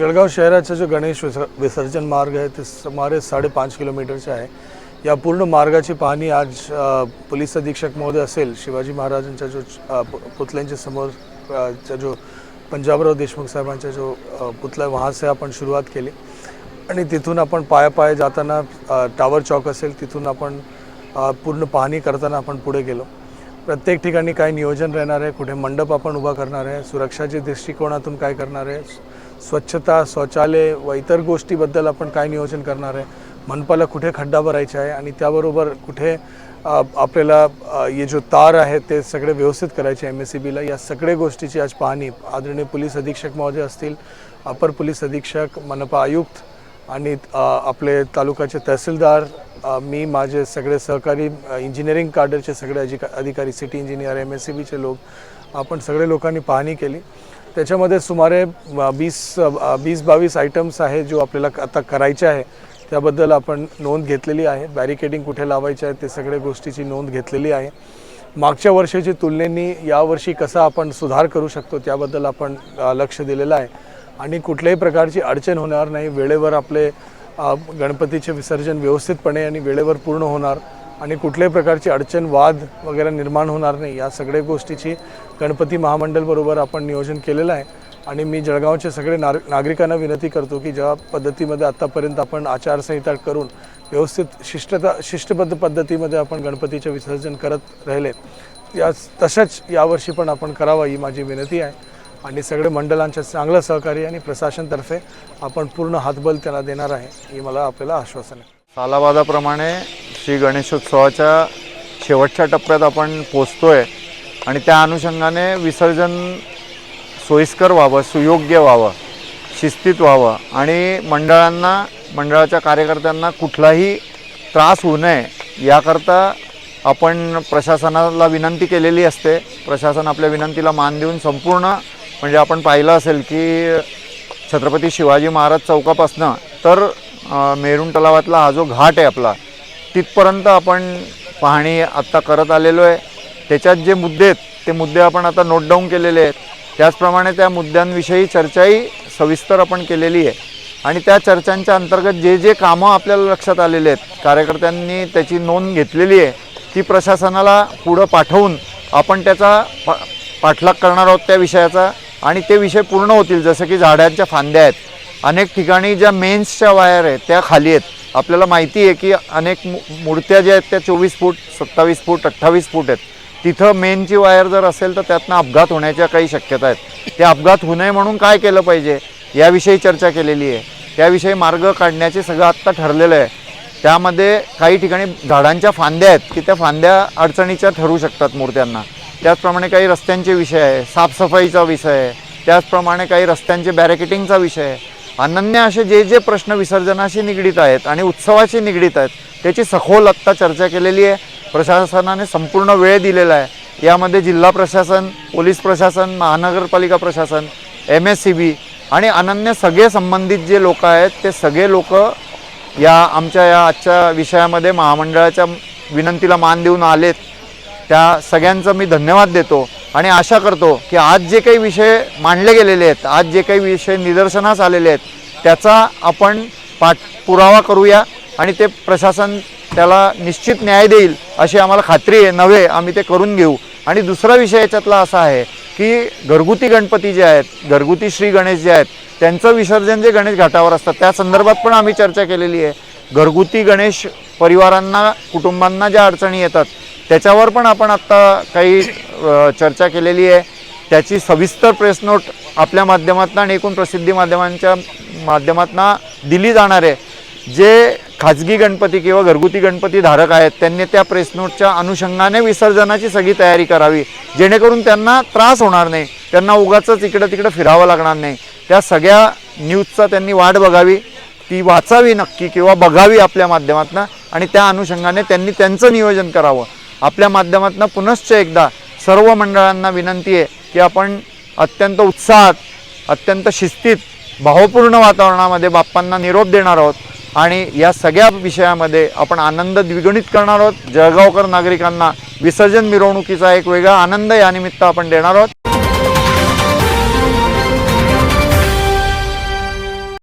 जळगाव शहराचा जो गणेश विसर विसर्जन मार्ग आहे ते सुमारे साडेपाच किलोमीटरचा आहे. या पूर्ण मार्गाची पाहणी आज पोलीस अधीक्षक महोदय असेल शिवाजी महाराजांच्या जो पुतल्यांच्या पुतळ्यांच्या समोर जो पंजाबराव देशमुख साहेबांचा जो पुतला पुतळा आहे, वहाँ से आपण सुरुवात केली. आणि तिथून आपण पाया पाया जाताना टावर चौक असेल तिथून आपण पूर्ण पाहणी करताना आपण पुढे गेलो. प्रत्येक ठिकाणी काय नियोजन राहणार आहे कुठे मंडप आपण उभा करणार आहे सुरक्षाच्या दृष्टिकोनातून काय करणार आहे स्वच्छता शौचालय व इतर गोष्टीबद्दल आपण काय नियोजन करणार आहे मनपाला कुठे खड्डा भरायचा आहे आणि त्याबरोबर कुठे आपल्याला ये हे जो तार आहे ते सगळे व्यवस्थित करायचे एम एस सी बीला या सगळ्या गोष्टीची आज पाहणी आदरणीय पोलीस अधीक्षक महोदय असतील अपर पोलीस अधीक्षक मनपा आयुक्त आणि आपले तालुक्याचे तहसीलदार मी माझे सगळे सहकारी इंजिनिअरिंग कार्डरचे सगळे अधिका अधिकारी city engineer M S C बीचे लोक आपण सगळे लोकांनी पाहणी केली. त्याच्यामध्ये सुमारे वीस वीस बावीस आयटम्स आहे जो आपल्याला आता करायचे आहे. त्याबद्दल आपण नोंद घेतलेली आहे. बॅरिकेडिंग कुठे लावायचे आहे ते सगळ्या गोष्टीची नोंद घेतलेली आहे. मागच्या वर्षाची तुलनेनी यावर्षी कसा आपण सुधार करू शकतो त्याबद्दल आपण लक्ष दिलेलं आहे. आणि कुठल्याही प्रकारची अडचण होणार नाही. वेळेवर आपले गणपतीचे विसर्जन व्यवस्थितपणे आणि वेळेवर पूर्ण होणार आणि कुठल्याही प्रकारची अडचण वाद वगैरे निर्माण होणार नाही. या सगळ्या गोष्टीची गणपती महामंडळबरोबर आपण नियोजन केलेलं आहे. आणि मी जळगावचे सगळे नार नागरिकांना विनंती करतो की ज्या पद्धतीमध्ये आत्तापर्यंत आपण आचारसंहिता करून व्यवस्थित शिष्टता शिष्टबद्ध पद्धतीमध्ये आपण गणपतीचे विसर्जन करत राहिले या तसंच यावर्षी पण आपण करावं ही माझी विनंती आहे. आणि सगळे मंडळांच्या चांगलं सहकार्य आणि प्रशासनतर्फे आपण पूर्ण हातबल त्यांना देणार आहे हे मला आपल्याला आश्वासन आहे. सालाबादाप्रमाणे श्री गणेशोत्सवाच्या शेवटच्या टप्प्यात आपण पोचतोय आणि त्या अनुषंगाने विसर्जन सोयीस्कर व्हावं सुयोग्य व्हावं शिस्तीत व्हावं आणि मंडळांना मंडळाच्या कार्यकर्त्यांना कुठलाही त्रास होऊ नये याकरता आपण प्रशासनाला विनंती केलेली असते. प्रशासन आपल्या विनंतीला मान देऊन संपूर्ण म्हणजे आपण पाहिलं असेल की छत्रपती शिवाजी महाराज चौकापासनं तर मेरून तलावातला हा जो घाट आहे आपला तिथपर्यंत आपण पाहणी आत्ता करत आलेलो आहे. त्याच्यात जे मुद्दे आहेत ते मुद्दे आपण आता नोट डाऊन केलेले आहेत. त्याचप्रमाणे त्या मुद्द्यांविषयी चर्चाही सविस्तर आपण केलेली आहे. आणि त्या चर्चांच्या अंतर्गत जे जे कामं आपल्याला लक्षात आलेले आहेत कार्यकर्त्यांनी त्याची नोंद घेतलेली आहे ती प्रशासनाला पुढं पाठवून आपण त्याचा पा पाठलाग करणार आहोत त्या विषयाचा. आणि ते विषय पूर्ण होतील. जसं की झाडांच्या फांद्या आहेत. अनेक ठिकाणी ज्या मेन्सच्या वायर आहेत त्या खाली आहेत. आपल्याला माहिती आहे की अनेक मूर्त्या ज्या आहेत त्या चोवीस फूट सत्तावीस फूट अठ्ठावीस फूट आहेत. तिथं मेनची वायर जर असेल तर त्यातनं अपघात होण्याच्या काही शक्यता आहेत. ते अपघात होऊ नये म्हणून काय केलं पाहिजे? याविषयी चर्चा केलेली आहे. त्याविषयी मार्ग काढण्याचे सगळं आत्ता ठरलेलं आहे. त्यामध्ये काही ठिकाणी झाडांच्या फांद्या आहेत की त्या फांद्या अडचणीच्या ठरू शकतात मूर्त्यांना. त्याचप्रमाणे काही रस्त्यांचे विषय आहे साफसफाईचा विषय आहे त्याचप्रमाणे काही रस्त्यांचे बॅरिकेटिंगचा विषय आहे. अनन्य असे जे जे प्रश्न विसर्जनाशी निगडीत आहेत आणि उत्सवाशी निगडीत आहेत त्याची सखोल आत्ता चर्चा केलेली आहे. प्रशासनाने संपूर्ण वेळ दिलेला आहे. यामध्ये जिल्हा प्रशासन पोलीस प्रशासन महानगरपालिका प्रशासन एम एस सी बी आणि अनन्य सगळे संबंधित जे लोक आहेत ते सगळे लोक या आमच्या या आजच्या विषयामध्ये महामंडळाच्या विनंतीला मान देऊन आलेत. त्या सगळ्यांचं मी धन्यवाद देतो आणि आशा करतो की आज जे काही विषय मांडले गेलेले आहेत आज जे काही विषय निदर्शनास आलेले आहेत त्याचा आपण पाठ पुरावा करूया आणि ते प्रशासन त्याला निश्चित न्याय देईल अशी आम्हाला खात्री आहे नव्हे आम्ही ते करून घेऊ. आणि दुसरा विषय याच्यातला असा आहे की घरगुती गणपती जे आहेत घरगुती श्री गणेश जे आहेत त्यांचं विसर्जन जे गणेश घाटावर असतात त्या संदर्भात पण आम्ही चर्चा केलेली आहे. घरगुती गणेश परिवारांना कुटुंबांना ज्या अडचणी येतात त्याच्यावर पण आपण आत्ता काही चर्चा केलेली आहे. त्याची सविस्तर प्रेस नोट आपल्या माध्यमातून आणि एकूण प्रसिद्धी माध्यमांच्या माध्यमातून दिली जाणार आहे. जे खाजगी गणपती किंवा घरगुती गणपती धारक आहेत त्यांनी त्या प्रेस नोटच्या अनुषंगाने विसर्जनाची सगळी तयारी करावी. जेणेकरून त्यांना त्रास होणार नाही. त्यांना उगाच इकडं तिकडं फिरावं लागणार नाही. त्या सगळ्या न्यूजचा त्यांनी वाट बघावी. ती वाचावी नक्की किंवा बघावी आपल्या माध्यमातून आणि त्या अनुषंगाने त्यांनी त्यांचं नियोजन करावं. आपल्या माध्यमातून पुनश्च एकदा सर्व मंडळांना विनंती आहे की आपण अत्यंत उत्साहात अत्यंत शिस्तीत भावपूर्ण वातावरणामध्ये बाप्पांना निरोप देणार आहोत आणि या सगळ्या विषयामध्ये आपण आनंद द्विगुणित करणार आहोत. जळगावकर नागरिकांना विसर्जन मिरवणुकीचा एक वेगळा आनंद यानिमित्त आपण देणार आहोत.